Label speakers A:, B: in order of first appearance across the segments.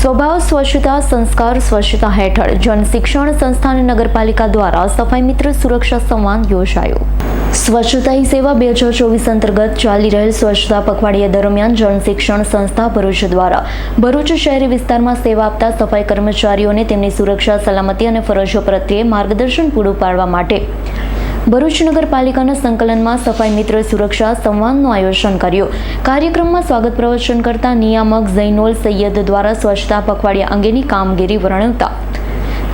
A: સ્વભાવ સ્વચ્છતા, સંસ્કાર સ્વચ્છતા હેઠળ જન શિક્ષણ સંસ્થા અને નગરપાલિકા દ્વારા સફાઈ મિત્ર સુરક્ષા સંવાદ યોજાયો. સ્વચ્છતા હી સેવા બે હજાર ચોવીસ અંતર્ગત ચાલી રહેલ સ્વચ્છતા પખવાડિયા દરમિયાન જન શિક્ષણ સંસ્થા ભરૂચ દ્વારા ભરૂચ શહેરી વિસ્તારમાં સેવા આપતા સફાઈ કર્મચારીઓને તેમની સુરક્ષા, સલામતી અને ફરજો પ્રત્યે માર્ગદર્શન પૂરું પાડવા માટે ભરૂચ નગરપાલિકાના સંકલનમાં સફાઈ મિત્ર સુરક્ષા સંવાદનું આયોજન કર્યું. કાર્યક્રમમાં સ્વાગત પ્રવચન કરતા નિયામક ઝૈનોલ સૈયદ દ્વારા સ્વચ્છતા પખવાડિયા અંગેની કામગીરી વર્ણવતા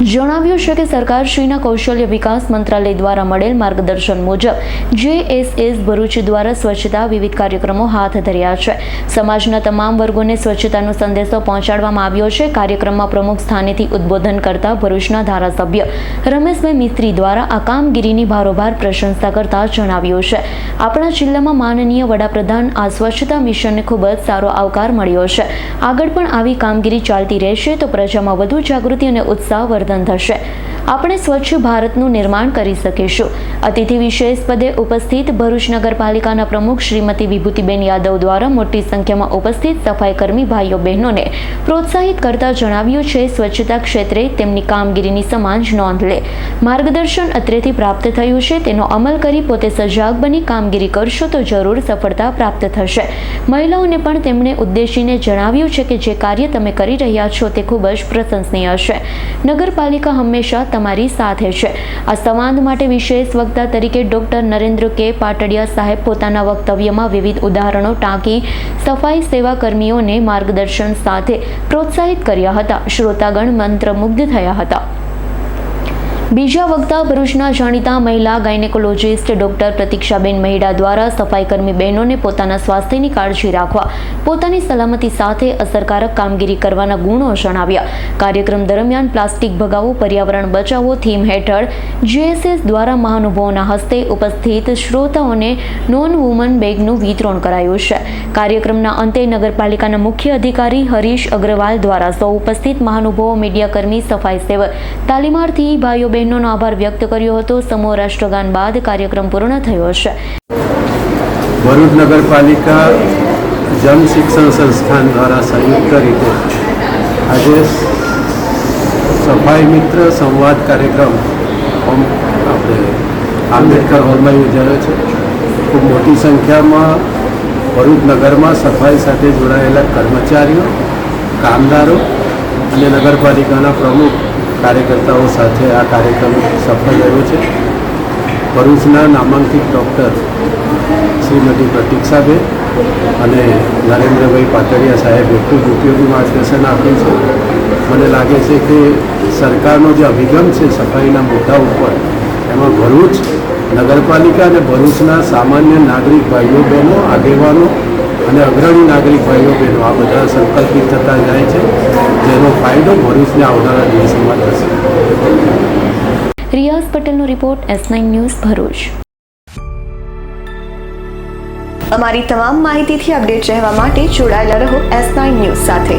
A: જણાવ્યું છે કે સરકારશ્રીના કૌશલ્ય વિકાસ મંત્રાલય દ્વારા મળેલ માર્ગદર્શન મુજબ જેએસએસ ભરૂચ દ્વારા સ્વચ્છતા વિવિધ કાર્યક્રમો હાથ ધર્યા છે. સમાજના તમામ વર્ગોને સ્વચ્છતાનો સંદેશો પહોંચાડવામાં આવ્યો છે. કાર્યક્રમમાં પ્રમુખ સ્થાનેથી ઉદ્બોધન કરતા ભરૂચના ધારાસભ્ય રમેશભાઈ મિસ્ત્રી દ્વારા આ કામગીરીની ભારોભાર પ્રશંસા કરતા જણાવ્યું છે. આપણા જિલ્લામાં માનનીય વડાપ્રધાન આ સ્વચ્છતા મિશનને ખૂબ જ સારો આવકાર મળ્યો છે. આગળ પણ આવી કામગીરી ચાલતી રહેશે તો પ્રજામાં વધુ જાગૃતિ અને ઉત્સાહ વર્ધન થશે. આપણે સ્વચ્છ ભારતનું નિર્માણ કરી શકીશું. અતિથિ વિશેષ પદે ઉપસ્થિત ભરૂચ નગરપાલિકાના પ્રમુખ શ્રીમતી વિભૂતિબેન યાદવ દ્વારા મોટી સંખ્યામાં ઉપસ્થિત સફાઈ કર્મી ભાઈઓ બહેનોને પ્રોત્સાહિત કરતા જણાવ્યું છે, સ્વચ્છતા ક્ષેત્રે તેમની કામગીરીની સમાન જ નોંધ લે. માર્ગદર્શન અત્રેથી પ્રાપ્ત થયું છે, તેનો અમલ કરી પોતે સજાગ બની કામગીરી કરશો તો જરૂર સફળતા પ્રાપ્ત થશે. મહિલાઓને પણ તેમણે ઉદ્દેશીને જણાવ્યું છે કે જે કાર્ય તમે કરી રહ્યા છો તે ખૂબ જ પ્રશંસનીય છે. નગરપાલિકા હંમેશા તમારી સાથે છે. આ સંવાદ માટે વિશેષ વક્તા તરીકે ડોક્ટર નરેન્દ્ર કે પાટડિયા સાહેબ પોતાના વક્તવ્યમાં વિવિધ ઉદાહરણો ટાંકી સફાઈ સેવા કર્મીઓને માર્ગદર્શન સાથે પ્રોત્સાહિત કર્યા હતા. શ્રોતાગણ મંત્રમુગ્ધ થયા હતા. બીજા વક્તા ભરૂચના જાણીતા મહિલા ગાયનેકોલોજીસ્ટ ડોક્ટર પ્રતીક્ષાબેન મહિડા દ્વારા સફાઈકર્મી બહેનોને પોતાના સ્વાસ્થ્યની કાળજી રાખવા, પોતાની સલામતી સાથે અસરકારક કામગીરી કરવાના ગુણો જણાવ્યા. કાર્યક્રમ દરમિયાન પ્લાસ્ટિક ભગાવો, પર્યાવરણ બચાવો થીમ હેઠળ જીએસએસ દ્વારા મહાનુભાવોના હસ્તે ઉપસ્થિત શ્રોતાઓને નોન વુમન બેગનું વિતરણ કરાયું છે. કાર્યક્રમના અંતે નગરપાલિકાના મુખ્ય અધિકારી હરીશ અગ્રવાલ દ્વારા સૌ ઉપસ્થિત મહાનુભાવો, મીડિયાકર્મી, સફાઈ સેવક, તાલીમાર્થી, ભાઈઓ બહેનોનો આભાર વ્યક્ત કર્યો હતો. સમૂહ રાષ્ટ્રગાન બાદ કાર્યક્રમ પૂર્ણ થયો છે.
B: ભરૂચ નગરપાલિકા જન શિક્ષણ સંસ્થાન દ્વારા સંયુક્ત રીતે આજે સફાઈ મિત્ર સંવાદ કાર્યક્રમ આપણે આંબેડકર હોલમાં યોજાયો છે. ખૂબ મોટી સંખ્યામાં ભરૂચ નગરમાં સફાઈ સાથે જોડાયેલા કર્મચારીઓ, કામદારો અને નગરપાલિકાના પ્રમુખ કાર્યકર્તાઓ સાથે આ કાર્યક્રમ સફળ રહ્યો છે. ભરૂચના નામાંકિત ડૉક્ટર શ્રીમતી પ્રતિક્ષાબેન અને નરેન્દ્રભાઈ પાટડિયા સાહેબે ખૂબ ઉપયોગી માર્ગદર્શન આપ્યું છે. મને લાગે છે કે સરકારનો જે અભિગમ છે સફાઈના મુદ્દા ઉપર, એમાં ભરૂચ નગરપાલિકા અને ભરૂચના સામાન્ય નાગરિક ભાઈઓ બહેનો આગેવાનો અને અગ્રણી નાગરિક ભાઈઓ બહેનો, આ બધા સંકલ્પિત થતા જાય છે. જેનો ફાયદો ભરૂચને આવનારા દિવસોમાં થશે.
A: રિયાઝ પટેલનો report S nine news Bharuch.
C: અમારી તમામ માહિતીથી અપડેટ રહેવા માટે જોડાયેલા રહો એસ નાઇન ન્યૂઝ સાથે.